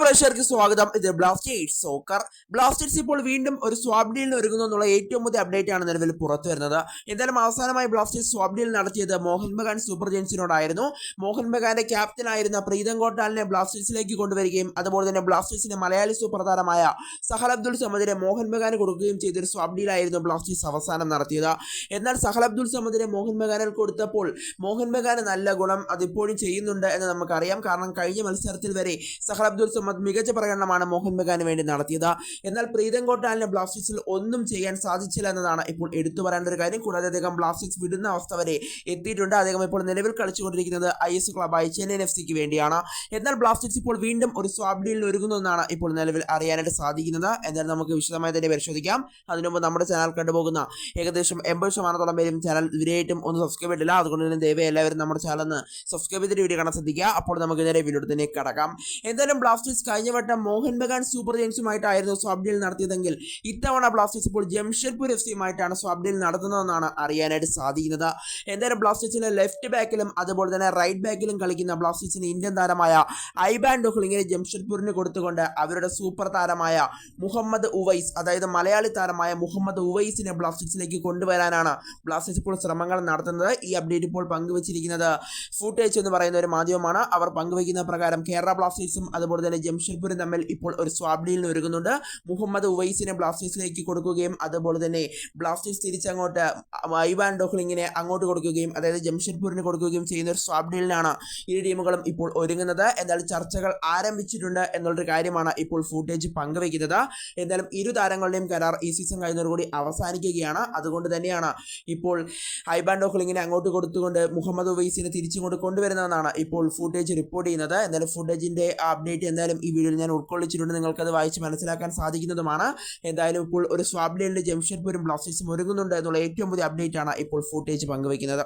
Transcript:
പ്രേക്ഷകർക്ക് സ്വാഗതം. ഇത് ബ്ലാസ്റ്റേഴ്സ് സോക്കർ ബ്ലാസ്റ്റേഴ്സ് ഇപ്പോൾ വീണ്ടും ഒരു സ്വാബ് ഡീലിന് ഒരുങ്ങുന്നു എന്നുള്ള ഏറ്റവും പുതിയ അപ്ഡേറ്റ് ആണ് നിലവിൽ പുറത്തു വരുന്നത്. എന്തായാലും അവസാനമായി ബ്ലാസ്റ്റേഴ്സ് സ്വാബ് ഡീൽ നടത്തിയത് മോഹൻ ബഗാൻ സൂപ്പർ ജെയിൻസിനോടായിരുന്നു മോഹൻ ബഗാന്റെ ക്യാപ്റ്റൻ ആയിരുന്ന പ്രീതം കോട്ടാലിനെ ബ്ലാസ്റ്റേഴ്സിലേക്ക് കൊണ്ടുവരികയും അതുപോലെ തന്നെ ബ്ലാസ്റ്റേഴ്സിന്റെ മലയാളി സൂപ്പർ താരമായ സഹൽ അബ്ദുൾ സമദിനെ മോഹൻ ബഗാന് കൊടുക്കുകയും ചെയ്തൊരു സ്വാബ് ഡീലായിരുന്നു ബ്ലാസ്റ്റേഴ്സ് അവസാനം നടത്തിയത്. എന്നാൽ സഹൽ അബ്ദുൾ സമദിനെ മോഹൻ ബഗാനിൽ കൊടുത്തപ്പോൾ മോഹൻ ബഗാന് നല്ല ഗുണം അതിപ്പോഴും ചെയ്യുന്നുണ്ട് എന്ന് നമുക്കറിയാം. കാരണം കഴിഞ്ഞ മത്സരത്തിൽ വരെ സഹൽ അബ്ദുൾ മികച്ച പ്രകടനമാണ് മോഹൻ ബഗാന് വേണ്ടി നടത്തിയത്. എന്നാൽ പ്രീതം കോട്ടാലിന് ബ്ലാസ്റ്റേഴ്സിൽ ഒന്നും ചെയ്യാൻ സാധിച്ചില്ല എന്നതാണ് ഇപ്പോൾ എടുത്തു പറയേണ്ട ഒരു കാര്യം. കൂടാതെ അദ്ദേഹം ബ്ലാസ്റ്റേഴ്സ് വിടുന്ന അവസ്ഥ വരെ എത്തിയിട്ടുണ്ട്. അദ്ദേഹം ഇപ്പോൾ നിലവിൽ കളിച്ചുകൊണ്ടിരിക്കുന്നത് ഐ എസ് ക്ലബായ ചെന്നൈയിൻ എഫ് സിക്ക് വേണ്ടിയാണ്. എന്നാൽ ബ്ലാസ്റ്റേഴ്സ് ഇപ്പോൾ വീണ്ടും ഒരു സ്വാബ് ഡീലിൽ ഒരുങ്ങുന്നു എന്നാണ് ഇപ്പോൾ നിലവിൽ അറിയാനായിട്ട് സാധിക്കുന്നത്. എന്നാൽ നമുക്ക് വിശദമായി തന്നെ പരിശോധിക്കാം. അതിനുമുമ്പ് നമ്മുടെ ചാനൽ കണ്ടുപോകുന്ന ഏകദേശം എൺപത് ശതമാനത്തോളം പേരും ചാനൽ ഇവരെയായിട്ടും ഒന്ന് സബ്സ്ക്രൈബ് ചെയ്തില്ല അതുകൊണ്ട് തന്നെ ദയവേ എല്ലാവരും നമ്മുടെ ചാനൽ ഒന്ന് സബ്സ്ക്രൈബ് ചെയ്തിട്ട് വീഡിയോ കാണാൻ ശ്രദ്ധിക്കുക. അപ്പോൾ നമുക്ക് നേരെ വീഡിയോ തന്നെ കടക്കാം. എന്തായാലും ബ്ലാസ്റ്റേഴ്സ് കഴിഞ്ഞ വട്ടം മോഹൻ ബഗാൻ സൂപ്പർ ജെയിംസുമായിട്ടായിരുന്നു സ്വാബ് നടത്തിയതെങ്കിൽ ഇത്തവണ ബ്ലാസ്റ്റേഴ്സ് ഇപ്പോൾ ജംഷഡ്പൂർ എഫ് സിയുമായിട്ടാണ് സ്വാബ് നടത്തുന്നതെന്നാണ് അറിയാനായിട്ട് സാധിക്കുന്നത്. എന്തായാലും ബ്ലാസ്റ്റേഴ്സിന്റെ ലെഫ്റ്റ് ബാക്കിലും അതുപോലെ തന്നെ റൈറ്റ് ബാക്കിലും കളിക്കുന്ന ബ്ലാസ്റ്റേഴ്സിന്റെ ഇന്ത്യൻ താരമായ ഐബാൻ ഡൊഹ്ലിങ്ങിനെ ജംഷഡ്പൂരിന് കൊടുത്തുകൊണ്ട് അവരുടെ സൂപ്പർ താരമായ മുഹമ്മദ് ഉവൈസ് അതായത് മലയാളി താരമായ മുഹമ്മദ് ഉവൈസിനെ ബ്ലാസ്റ്റേഴ്സിലേക്ക് കൊണ്ടുവരാനാണ് ബ്ലാസ്റ്റേഴ്സ് ഇപ്പോൾ ശ്രമങ്ങൾ നടത്തുന്നത്. ഈ അപ്ഡേറ്റ് ഇപ്പോൾ പങ്കുവച്ചിരിക്കുന്നത് ഫുട്ടേജ് എന്ന് പറയുന്ന ഒരു മാധ്യമമാണ്. അവർ പങ്കുവയ്ക്കുന്ന പ്രകാരം കേരള ബ്ലാസ്റ്റേഴ്സും അതുപോലെ തന്നെ ജംഷഡ്പൂരും തമ്മിൽ ഇപ്പോൾ ഒരു സ്വാബ് ഡീലിന് ഒരുങ്ങുന്നുണ്ട്. മുഹമ്മദ് ഉവൈസിനെ ബ്ലാസ്റ്റേഴ്സിലേക്ക് കൊടുക്കുകയും അതുപോലെ തന്നെ ബ്ലാസ്റ്റേഴ്സ് തിരിച്ചങ്ങോട്ട് ഐവാൻ ഡോഹ്ലിങ്ങിനെ അങ്ങോട്ട് കൊടുക്കുകയും അതായത് ജംഷഡ്പൂരിന് കൊടുക്കുകയും ചെയ്യുന്ന ഒരു സ്വാബ് ഡീലിനാണ് ഇരു ടീമുകളും ഇപ്പോൾ ഒരുങ്ങുന്നത്. എന്നാൽ ചർച്ചകൾ ആരംഭിച്ചിട്ടുണ്ട് എന്നുള്ളൊരു കാര്യമാണ് ഇപ്പോൾ ഫുട്ടേജ് പങ്കുവയ്ക്കുന്നത്. എന്തായാലും ഇരു താരങ്ങളുടെയും കരാർ ഈ സീസൺ കഴിയുന്നതോടുകൂടി അവസാനിക്കുകയാണ്. അതുകൊണ്ട് തന്നെയാണ് ഇപ്പോൾ ഐബാൻ ഡോഹ്ലിങ്ങിനെ അങ്ങോട്ട് കൊടുത്തുകൊണ്ട് മുഹമ്മദ് ഉവൈസിനെ തിരിച്ചുകൊണ്ട് കൊണ്ടുവരുന്നതെന്നാണ് ഇപ്പോൾ ഫുട്ടേജ് റിപ്പോർട്ട് ചെയ്യുന്നത്. എന്തായാലും ഫുട്ടേജിന്റെ അപ്ഡേറ്റ് എന്തായാലും ഈ വീഡിയോയിൽ ഞാൻ ഉൾക്കൊള്ളിച്ചിട്ടുണ്ട്. നിങ്ങൾക്കത് വായിച്ച് മനസ്സിലാക്കാൻ സാധിക്കുന്നതുമാണ്. എന്തായാലും ഇപ്പോൾ ഒരു സ്വാബ് ഡീലിന്റെ ജംഷഡ്പൂരും ബ്ലാസ്റ്റേഴ്സും ഒരുങ്ങുന്നുണ്ട് എന്നുള്ള ഏറ്റവും പുതിയ അപ്ഡേറ്റ് ആണ് ഇപ്പോൾ ഫുട്ടേജ് പങ്കുവയ്ക്കുന്നത്.